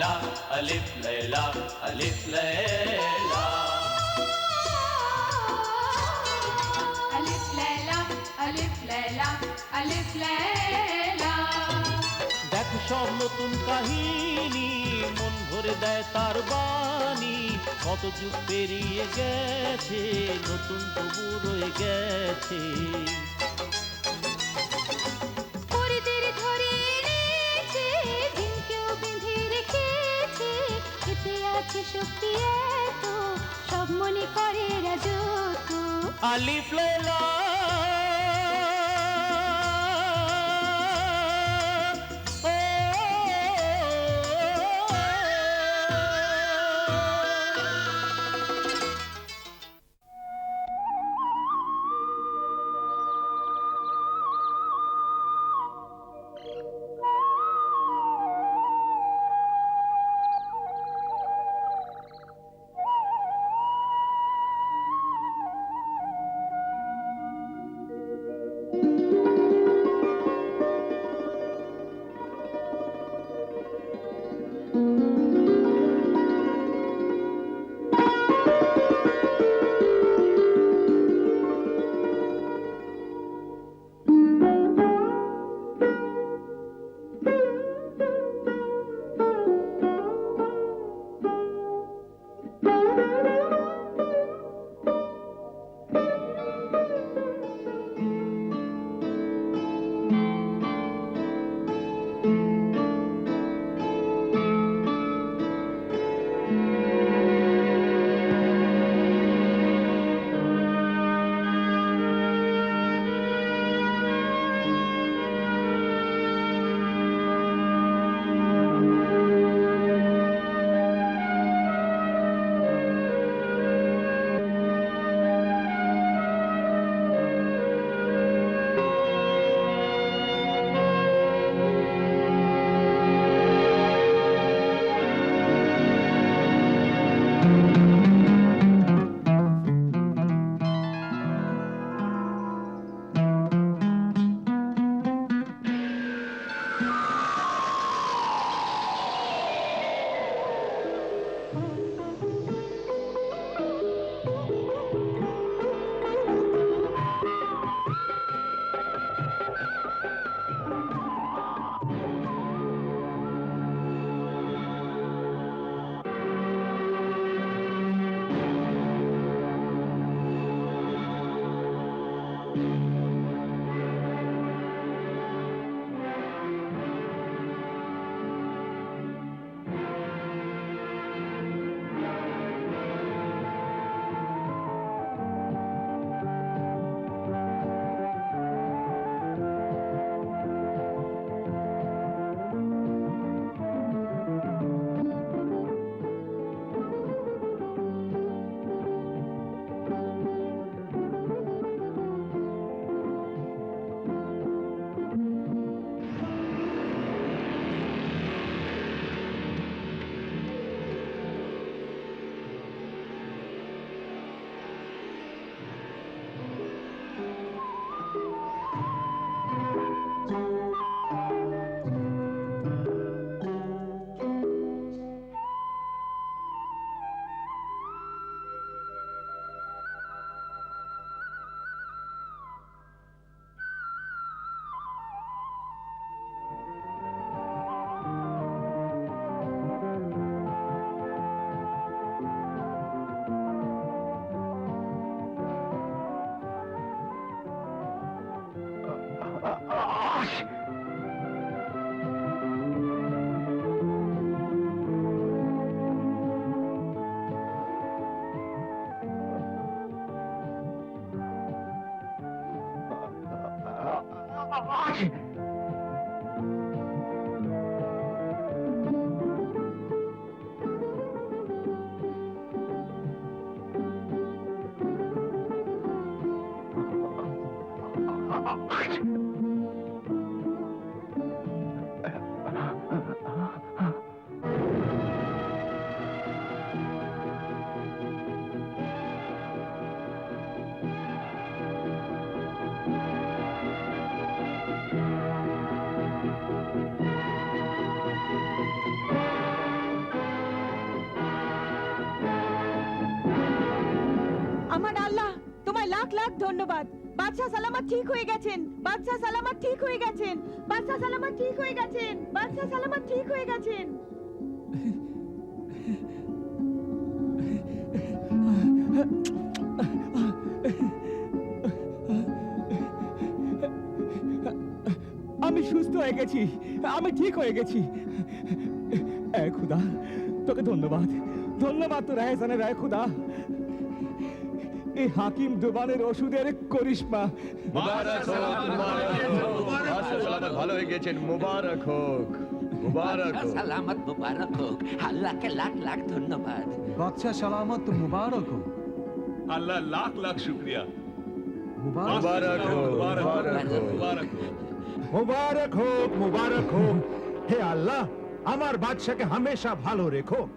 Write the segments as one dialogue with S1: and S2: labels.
S1: layla, alif layla, alif layla.
S2: আলিফ লাইলা আলিফ লাইলা আলিফ লাইলা
S3: দেখো সব নতুন কাহিনী মন ভরে দেয় তার বাণী। কত যুগ পেরিয়ে গেছে নতুন তবু রয়ে গেছে।
S2: করে রাজত্ব
S3: Watch. লাইলা
S4: লাখ ধন্যবাদ। বাদশাহ সালামত ঠিক হয়ে গেছেন। বাদশাহ সালামত ঠিক হয়ে গেছেন। বাদশাহ সালামত ঠিক হয়ে গেছেন। বাদশাহ সালামত ঠিক হয়ে গেছেন।
S5: আমি সুস্থ হয়ে গেছি। আমি ঠিক হয়ে গেছি। এ, খুদা, তোকে ধন্যবাদ। ধন্যবাদ তো রায়সানের রায় খুদা। এই হাকিম দোবানের ওষুধের করিশ্মা।
S6: মুবারক হোক মুবারক ভালো হয়ে গেছেন মুবারক হোক মুবারক হোক।
S7: সালামত মুবারক হোক। আল্লাহকে লাখ লাখ ধন্যবাদ।
S8: বাদশাহ সালামত মুবারক হোক।
S9: আল্লাহ লাখ লাখ শুক্রিয়া।
S6: মুবারক হোক। মুবারক হোক
S9: মুবারক হোক।
S10: মুবারক হোক মুবারক হোক। হে আল্লাহ আমার বাদশাকে হামেশা ভালো রেখো।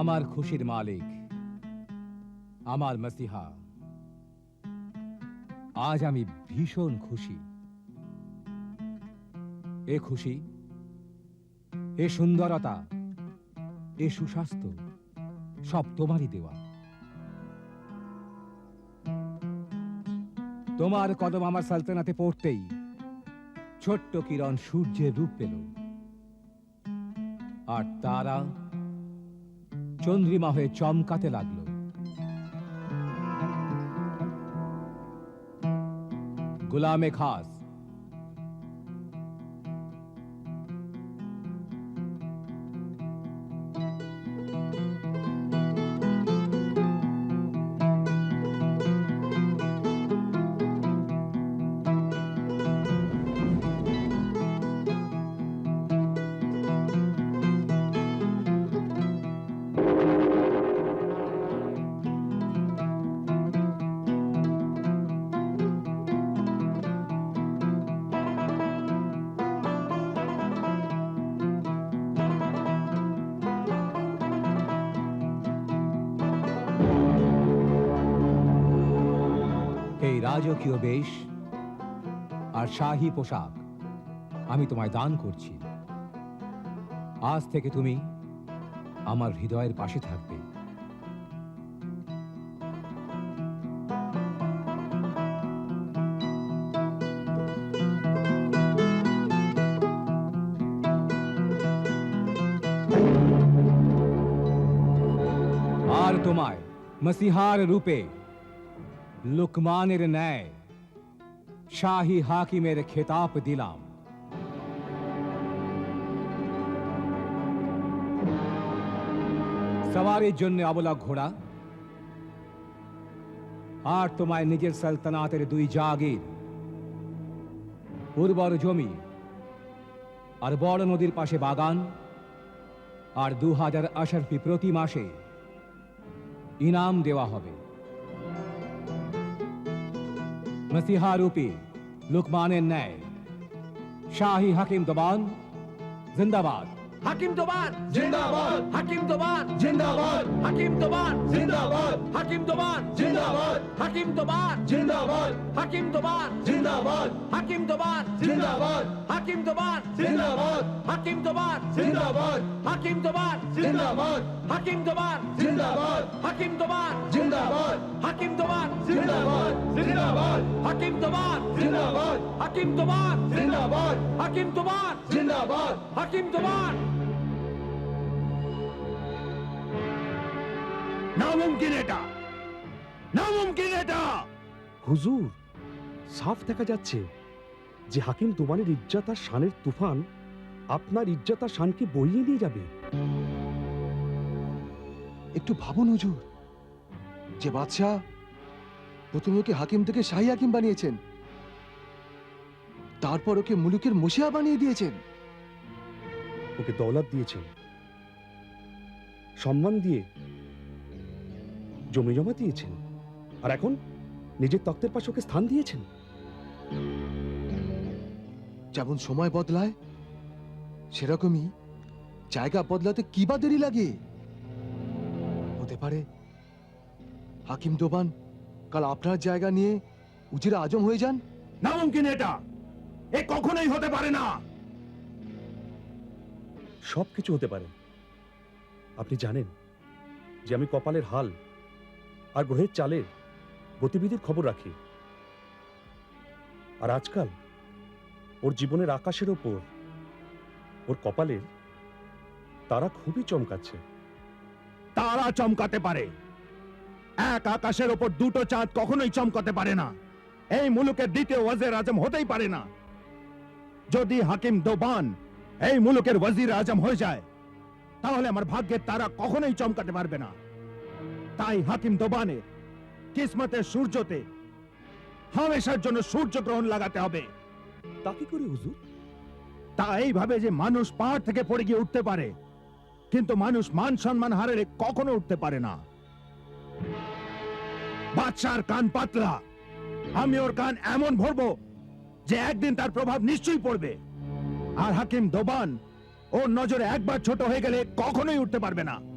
S5: আমার খুশির মালিক, আমার মসিহা। আজ আমি ভীষণ খুশি। এ খুশি, এ সুন্দরতা, এ সুস্বাস্থ্য, সব তোমারই দেওয়া। তোমার কদম আমার সালতানাতে পড়তেই ছোট্ট কিরণ সূর্যের রূপ পেল। আর তারা চন্দ্রিমা হয়ে চমকাতে লাগল। গুলামে খাস। রাজকীয় বেশ আর শাহী পোশাক আমি তোমায় দান করছি। আজ থেকে তুমি আমার হৃদয়ের পাশে থাকবে। আর তোমায় মসিহার রূপে লুকমানের ন্যায় শাহী হাকিমের খেতাব দিলাম সওয়ারির জন্য অবলা ঘোড়া আর তোমায় নিজের সালতানাতের দুই জাগির উর্বর জমি আর বড় নদীর পাশে বাগান আর দু হাজার আশারফি প্রতি মাসে ইনাম দেওয়া হবে মসিহা রূপী লুকমানের ন্যায় শাহী হাকিম দবান জিন্দাবাদ
S7: হাকিম দোবান
S10: জিন্দাবাদ
S7: হাকিম দোবান
S10: জিন্দাবাদ
S7: হাকিম দোবান
S10: জিন্দাবাদ
S7: হাকিম
S11: হাকিম দোবান
S6: জিন্দাবাদ
S11: হাকিম দোবান
S6: জিন্দাবাদ
S11: হাকিম দোবান
S6: জিন্দাবাদ
S11: হাকিম দোবান
S6: জিন্দাবাদ
S11: হাকিম দোবান
S6: জিন্দাবাদ
S11: হাকিম দোবান
S6: জিন্দাবাদ
S11: হাকিম দোবান
S6: জিন্দাবাদ
S11: হাকিম দোবান
S6: জিন্দাবাদ।
S11: হাকিম দোবান
S6: জিন্দাবাদ।
S11: হাকিম দোবান
S6: জিন্দাবাদ। জিন্দাবাদ।
S11: হাকিম দোবান
S6: জিন্দাবাদ।
S11: হাকিম দোবান
S6: জিন্দাবাদ।
S11: হাকিম দোবান
S6: জিন্দাবাদ।
S11: হাকিম দোবান
S10: নামুমকিন এটা। নামুমকিন এটা।
S5: হুজুর সাফ দেখা যাচ্ছে যে হাকিম তোমানের ইজ্জত আর শানের তুফান আপনার ইজ্জত আর শানকে বইয়ে নিয়ে যাবে।
S8: একটু ভাবুন হুজুর। যে বাদশাহ প্রথমে ওকে হাকিম থেকে শাহী হাকিম বানিয়েছেন তারপর ওকে মুলুকের মশিয়া বানিয়ে দিয়েছেন।
S5: ওকে দৌলত দিয়েছেন সম্মান দিয়ে জমি জমা দিয়েছেন আর এখন নিজের তক্তের পাশে ওকে স্থান দিয়েছেন।
S8: যেমন সময় বদলায় সেরকমই জায়গা বদলাতে কি বা দেরি লাগে? পারে। হাকিম দোবান কাল আপনার জায়গা নিয়ে উজিরা আজম হয়ে যান।
S10: নামুমকিন এটা। এ কখনোই হতে পারে না।
S5: সব কিছু হতে পারে। আপনি জানেন যে আমি কপালের হাল আর গ্রহের চালের গতিবিধির খবর রাখি। আর আজকাল ওর জীবনের আকাশের ওপর ওর কপালের তারা খুবই চমকাচ্ছে।
S10: তারা চমকাতে পারে। এক আকাশের ওপর দুটো চাঁদ কখনোই চমকাতে পারে না। এই মুলুকের দ্বিতীয় ওয়াজির আজম হতেই পারে না। যদি হাকিম দোবান এই মুলুকের ওয়াজির আজম হয়ে যায় তাহলে আমার ভাগ্যের তারা কখনোই চমকাতে পারবে না। তাই হাকিম দোবানে কিসমতের সূর্যতে হামেশার জন্য সূর্য গ্রহণ লাগাতে হবে।
S5: তা কি করে হুজুর?
S10: তা এইভাবে যে মানুষ পাহাড় থেকে পড়ে গিয়ে উঠতে পারে। কিন্তু মানুষ মান সম্মান হারালে কখনো উঠতে পারে না। বাদশার কান পাতলা। আমি ওর কান এমন ভরবো যে একদিন তার প্রভাব নিশ্চয়ই পড়বে। আর হাকিম দোবান, ওর নজরে একবার ছোট হয়ে গেলে কখনোই উঠতে পারবে না।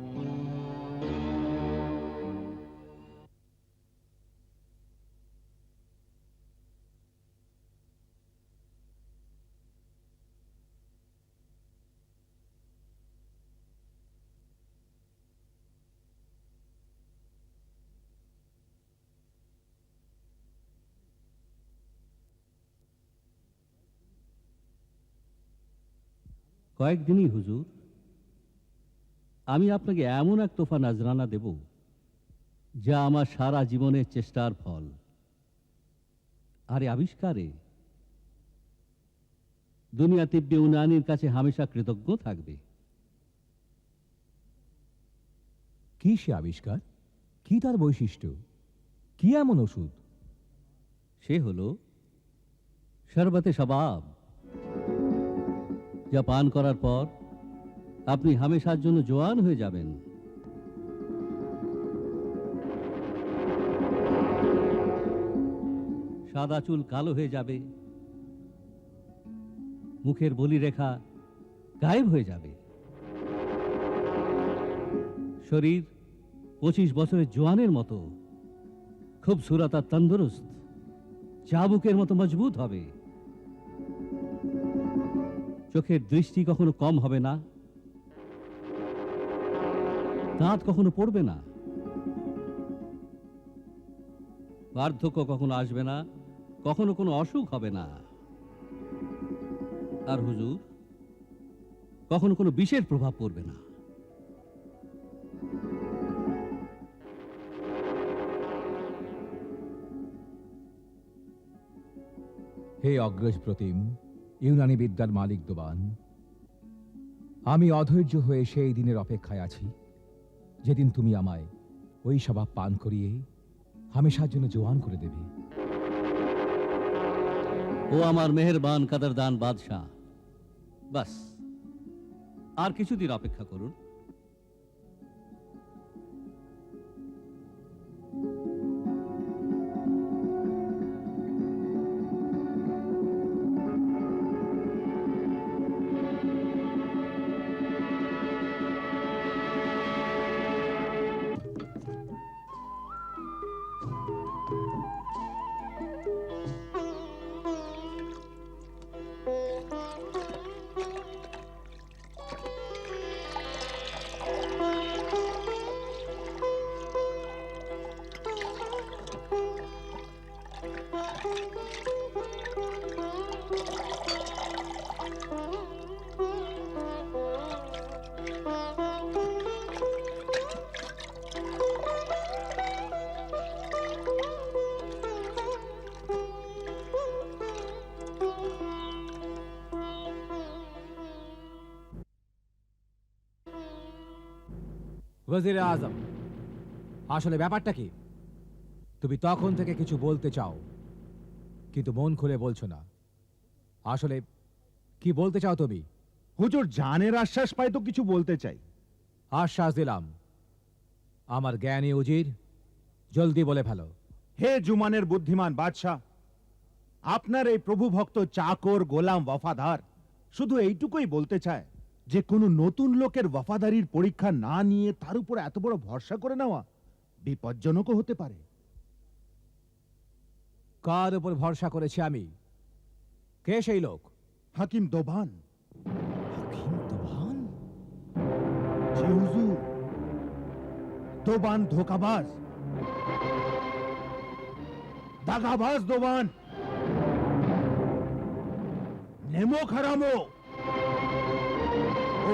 S11: কয়েকদিনই হুজুর আমি আপনাকে এমন এক তোফা নাজরানা দেব যা আমার সারা জীবনের চেষ্টার ফল। আর আবিষ্কারে দুনিয়া তিব্বে উনানির কাছে হামেশা কৃতজ্ঞ থাকবে।
S5: কি সে আবিষ্কার? কি তার বৈশিষ্ট্য? কি এমন ওষুধ?
S11: সে হলো শরবতে সবাব যা পান করার পর আপনি হামেশার জন্য জোয়ান হয়ে যাবেন। সাদা চুল কালো হয়ে যাবে। মুখের বলি রেখা গায়েব হয়ে যাবে। শরীর পঁচিশ বছরের জোয়ানের মতো। খুব সুরাত তন্দুরুস্ত। চাবুকের মতো মজবুত হবে। চোখের দৃষ্টি কখনো কম হবে না। দাঁত কখনো পড়বে না। বার্ধক্য কখনো আসবে না। কখনো কোনো অসুখ হবে না। আর হুজুর, কখনো কোনো বিষের প্রভাব পড়বে না।
S5: হে অগ্রজ প্রতিম ইউনানি বিদ্যার মালিক দোবান, আমি অধৈর্য হয়ে সেই দিনের অপেক্ষায় আছি, যেদিন তুমি আমায় ওই স্বভাব পান করিয়ে হামেশার জন্য জোয়ান করে দেবে।
S11: ও আমার মেহেরবান কাদারদান বাদশাহ। বাস, আর কিছুদিন অপেক্ষা করুন।
S5: ওজির আজম আসলে ব্যাপারটা কি? তুমি তখন থেকে কিছু বলতে চাও কিন্তু মন খুলে বলছো না। আসলে কি বলতে চাও তুমি?
S10: হুজুর জানের আশ্বাস পাই তো কিছু বলতে চাই।
S5: আশ্বাস দিলাম। আমার জ্ঞানী উজির জলদি বলে ফেলো।
S10: হে জুমানের বুদ্ধিমান বাদশাহ আপনার এই প্রভু ভক্ত চাকর গোলাম ওয়াফাদার শুধু এইটুকুই বলতে চায়। যে কোনো নতুন লোকের ওয়াফাদারির পরীক্ষা না নিয়ে তার উপর এত বড় ভরসা করে নেওয়া বিপজ্জনকও হতে পারে।
S5: কার উপর ভরসা করেছি আমি? কে সেই লোক?
S10: হাকিম
S5: দোভান।
S10: জি হুজুর। দোবান ধোকাবাজ। দাগাবাজ দোবান নেমো খারামো।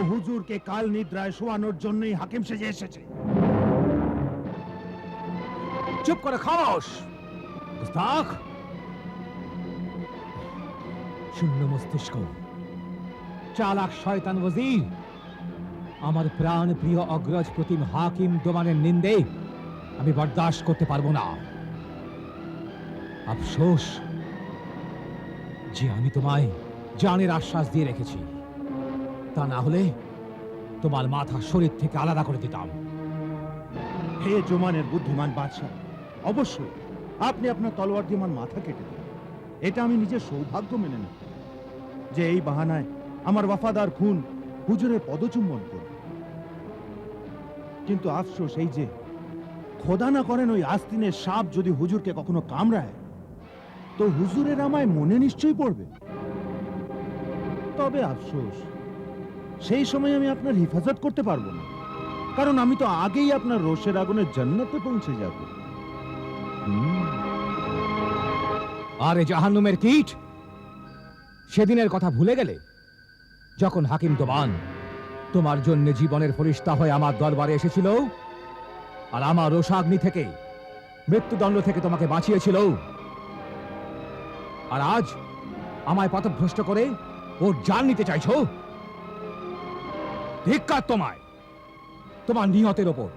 S10: হুজুরকে কাল নিদ্রায় শোয়ানোর জন্যই হাকিম সেজে এসেছে।
S5: চুপ করে খামোশ শূন্য মস্তিষ্ক। চালাক শয়তান আমার প্রাণ প্রিয় অগ্রজ প্রতিম হাকিম দোমানের নিন্দে আমি বরদাস্ত করতে পারব না। আফসোস যে আমি তোমায় জানের আশ্বাস দিয়ে রেখেছি। তা না হলে তোমার মাথা শরীর থেকে আলাদা করে দিতাম।
S10: হে জোমানের বুদ্ধিমান বাদশাহ, অবশ্যই আপনি আপনার তলোয়ার দিয়ে আমার মাথা কেটে দিন। এটা আমি নিজের সৌভাগ্য মেনে নেব যে এই বাহানায় আমার ওয়াফাদার খুন হুজুরের পদচুম্বন করবে। কিন্তু আফসোস এই যে খোদা না করেন ওই আস্তিনের সাপ যদি হুজুরকে কখনো কামড়ায়, তো হুজুরের আমায় মনে নিশ্চয়ই পড়বে। তবে আফসোস সেই সময় আমি আপনার হেফাজত করতে পারব না। কারণ আমি তো আগেই আপনার রোষের আগুনে জান্নাতে পৌঁছে যাব।
S5: আরে জাহান্নুমের কীট! সেদিনের কথা ভুলে গেলে যখন হাকিম দোবান তোমার জন্য জীবনের ফরিস্তা হয়ে আমার দরবারে এসেছিল আর আমার রোষাগ্নি থেকে, মৃত্যুদণ্ড থেকে তোমাকে বাঁচিয়েছিল, আর আজ আমায় পথভ্রষ্ট করে ওর জান নিতে চাইছো? ধিক্কার তোমায়। তোমার নিয়তের ওপর,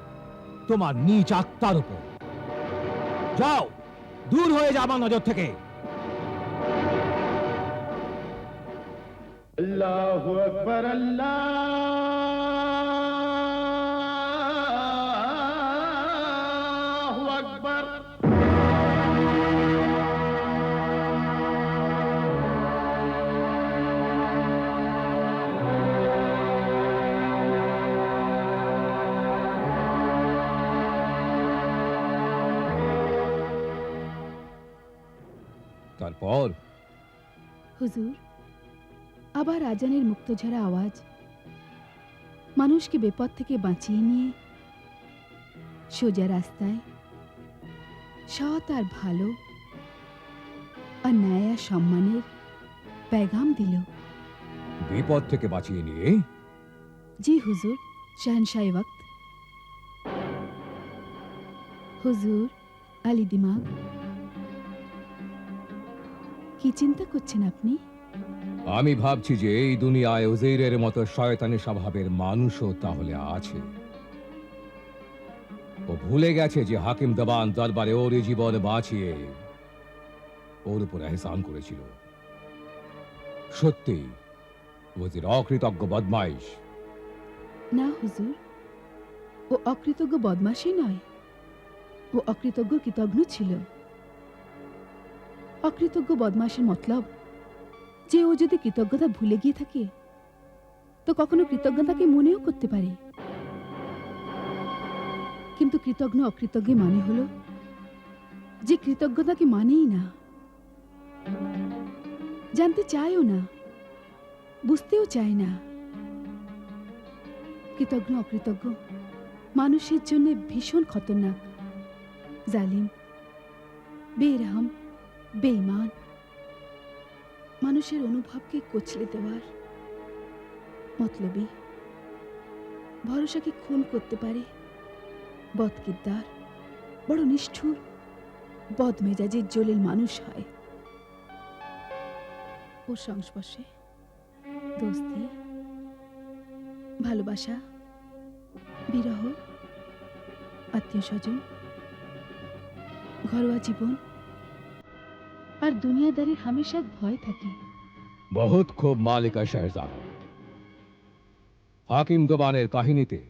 S5: তোমার নিজ আত্মার ওপর। যাও, দূর হয়ে যা আমার নজর থেকে। তারপর
S12: হুজুর আবার আজানের মুক্তঝরা আওয়াজ। মানুষকে বিপদ থেকে বাঁচিয়ে নিয়ে সোজা রাস্তায় সৎ আর ভালো আর ন্যায় আর সম্মানের পেগাম দিল।
S5: বিপদ থেকে বাঁচিয়ে নিয়ে?
S12: জি হুজুর শাহনশাহ ওয়াক্ত। হুজুর আলী দিমাগ। কি চিন্তা করছেন আপনি?
S5: আমি ভাবছি যে এই দুনিয়ায় ওজেইরের মতো শয়তানি স্বভাবের মানুষও তাহলে আছে। ও ভুলে গেছে যে হাকিম দবান দরবারে ওর জীবন বাঁচিয়ে ওর উপর এহসান করেছিল। সত্যি ওজির অকৃতজ্ঞ বদমাইশ।
S12: না হুজুর। ও অকৃতজ্ঞ বদমাশি নয়। ও অকৃতজ্ঞ কৃতজ্ঞ ছিল। অকৃতজ্ঞ বদমাশের মতলব? যে ও যদি কৃতজ্ঞতা ভুলে গিয়ে থাকে, তো কখনো কৃতজ্ঞতাকে মনেও করতে পারে। কিন্তু কৃতজ্ঞ অকৃতজ্ঞের মানে হলো যে কৃতজ্ঞতাকে মানেই না। জানতে চায়ও না, বুঝতেও চায় না। কৃতজ্ঞ অকৃতজ্ঞ মানুষের জন্য ভীষণ খতরনাক, জালিম, বেরহম। বেঈমান, মানুষের অনুভবকে কচলে দেওয়ার মতলবী। ভরসাকে খুন করতে পারে বদকিদ্দার, বড় নিষ্ঠুর, বদমেজাজের জলিল মানুষ হয়। ওর সংস্পর্শে দোস্তি, ভালোবাসা, বিরহ, আত্মীয় স্বজন, ঘরোয়া জীবন আর দুনিয়াদারির হামেশা ভয় থাকে।
S5: বহুত খুব মালিকা শাহজাদ হাকিম দোবানের কাহিনীতে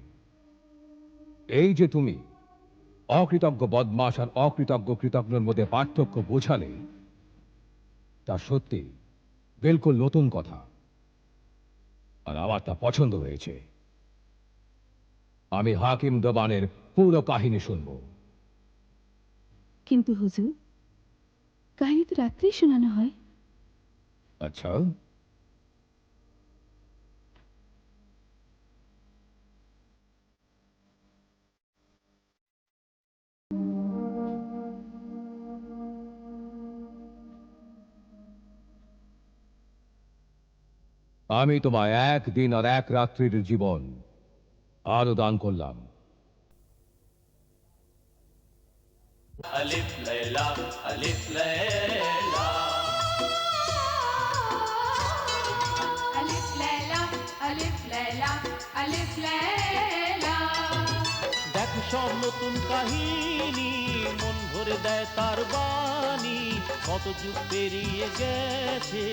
S5: এই যে তুমি অকৃতজ্ঞ বদমাস আর অকৃতজ্ঞ কৃতজ্ঞের মধ্যে পার্থক্য বোঝালে তা সত্যি বিলকুল নতুন কথা। আর আমার তা পছন্দ হয়েছে। আমি হাকিম দোবানের পুরো কাহিনী শুনব।
S12: কিন্তু হুজুর কাহিনী তো রাত্রেই শোনানো হয়।
S5: আচ্ছা। আমি তোমায় একদিন আর এক রাত্রির জীবন আরও দান করলাম।
S2: আলিফ লাইলা আলিফ লাইলা
S3: দেখো সব নতুন কাহিনী মন ভরে দেয় তার বাণী। কত যুগ পেরিয়ে গেছে